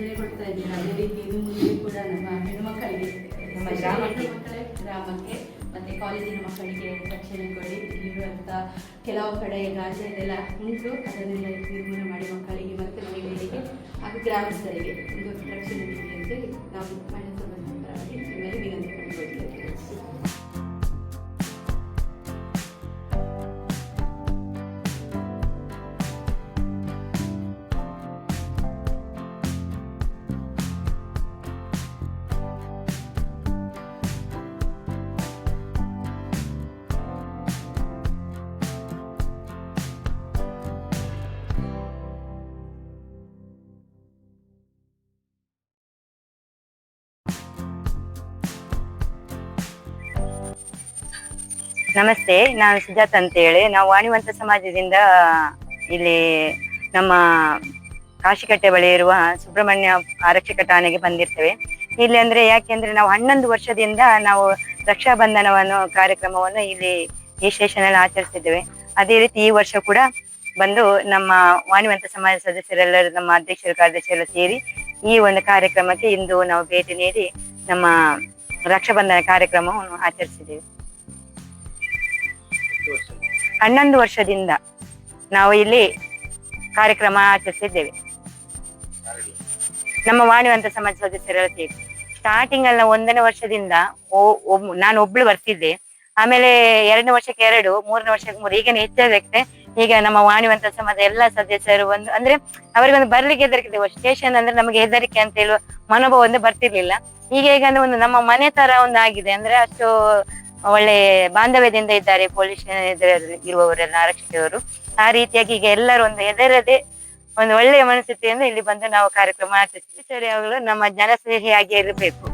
ರಕ್ಷಣೆ ಕೊಡ್ತಾ ಇದ್ದೀನಿ. ಅದೇ ರೀತಿ ಇನ್ನು ಮುಂದೆ ಕೂಡ ನಮ್ಮ ಹೆಣ್ಣುಮಕ್ಕಳಿಗೆ ನಮ್ಮ ಗ್ರಾಮಕ್ಕೆ. ಮಕ್ಕಳೇ ಗ್ರಾಮಕ್ಕೆ ಮತ್ತು ಕಾಲೇಜಿನ ಮಕ್ಕಳಿಗೆ ರಕ್ಷಣೆ ಕೊಡಿ. ಇಲ್ಲಿರುವಂಥ ಕೆಲವು ಕಡೆ ಗಾಜೆಯಲ್ಲೆಲ್ಲ ಉಂಟು ಅದನ್ನೆಲ್ಲ ನಿರ್ಮೂಲನೆ ಮಾಡಿ ಮಕ್ಕಳಿಗೆ ಮತ್ತು ಮಹಿಳೆಯರಿಗೆ ಹಾಗೂ ಗ್ರಾಮಸ್ಥರಿಗೆ ಒಂದು ರಕ್ಷಣೆ ನೀಡಿ ಅಂತೇಳಿ ನಾವು ನಮಸ್ತೆ, ನಾನು ಸುಜಾತ ಅಂತ ಹೇಳಿ ನಾವು ವಾಣಿವಂತ ಸಮಾಜದಿಂದ ಇಲ್ಲಿ ನಮ್ಮ ಕಾಶಿಕಟ್ಟೆ ಬಳಿ ಇರುವ ಸುಬ್ರಹ್ಮಣ್ಯ ಆರಕ್ಷಕ ಠಾಣೆಗೆ ಬಂದಿರ್ತೇವೆ. ಇಲ್ಲಿ ಅಂದ್ರೆ ಯಾಕೆಂದ್ರೆ ನಾವು ಹನ್ನೊಂದು ವರ್ಷದಿಂದ ನಾವು ರಕ್ಷಾಬಂಧನವನ್ನು ಕಾರ್ಯಕ್ರಮವನ್ನು ಇಲ್ಲಿ ಈ ಸ್ಟೇಷನ್ ಅಲ್ಲಿ ಆಚರಿಸಿದ್ದೇವೆ ಅದೇ ರೀತಿ ಈ ವರ್ಷ ಕೂಡ ಬಂದು ನಮ್ಮ ವಾಣಿವಂತ ಸಮಾಜ ಸದಸ್ಯರೆಲ್ಲರೂ, ನಮ್ಮ ಅಧ್ಯಕ್ಷರು ಕಾರ್ಯದರ್ಶಿಯೆಲ್ಲ ಸೇರಿ ಈ ಒಂದು ಕಾರ್ಯಕ್ರಮಕ್ಕೆ ಇಂದು ನಾವು ಭೇಟಿ ನೀಡಿ ನಮ್ಮ ರಕ್ಷಾಬಂಧನ ಕಾರ್ಯಕ್ರಮವನ್ನು ಆಚರಿಸಿದ್ದೇವೆ. ಹನ್ನೊಂದು ವರ್ಷದಿಂದ ನಾವು ಇಲ್ಲಿ ಕಾರ್ಯಕ್ರಮ ಆಚರಿಸಿದ್ದೇವೆ. ನಮ್ಮ ವಾಣಿವಂತ ಸಮಾಜ ಸದಸ್ಯರು ಸೇರಿ ಸ್ಟಾರ್ಟಿಂಗ್ ಅಲ್ಲ ಒಂದನೇ ವರ್ಷದಿಂದ ನಾನು ಒಬ್ಳು ಬರ್ತಿದ್ದೆ. ಆಮೇಲೆ ಎರಡನೇ ವರ್ಷಕ್ಕೆ ಎರಡು ಮೂರನೇ ವರ್ಷಕ್ಕೆ ಮೂರು ಈಗ ಹೆಚ್ಚಾಗುತ್ತೆ ಈಗ ನಮ್ಮ ವಾಣಿವಂತ ಸಮಾಜ ಎಲ್ಲ ಸದಸ್ಯರು ಒಂದು ಅಂದ್ರೆ ಅವರಿಗೊಂದು ಬರ್ಲಿಕ್ಕೆ ಹೆದರಿಕೆ ಸ್ಟೇಷನ್ ಅಂದ್ರೆ ನಮಗೆ ಹೆದರಿಕೆ ಅಂತ ಹೇಳುವ ಮನೋಭಾವ ಒಂದು ಬರ್ತಿರ್ಲಿಲ್ಲ. ಈಗ ಈಗ ಅಂದ್ರೆ ಒಂದು ನಮ್ಮ ಮನೆ ತರ ಒಂದು ಆಗಿದೆ ಅಂದ್ರೆ ಅಷ್ಟು ಒಳ್ಳೆ ಬಾಂಧವ್ಯದಿಂದ ಇದ್ದಾರೆ ಪೊಲೀಸ್ ಇರುವವರೆಲ್ಲ ಆರಕ್ಷಕರು ಆ ರೀತಿಯಾಗಿ ಈಗ ಎಲ್ಲರೂ ಒಂದು ಹೆದರದೆ ಒಂದು ಒಳ್ಳೆಯ ಮನಸ್ಥಿತಿಯಿಂದ ಇಲ್ಲಿ ಬಂದು ನಾವು ಕಾರ್ಯಕ್ರಮ ಆಚರಿಸ್ತೀವಿ. ಸರಿ, ಅವರು ನಮ್ಮ ಜನಸ್ನೇಹಿಯಾಗಿ ಇರಬೇಕು.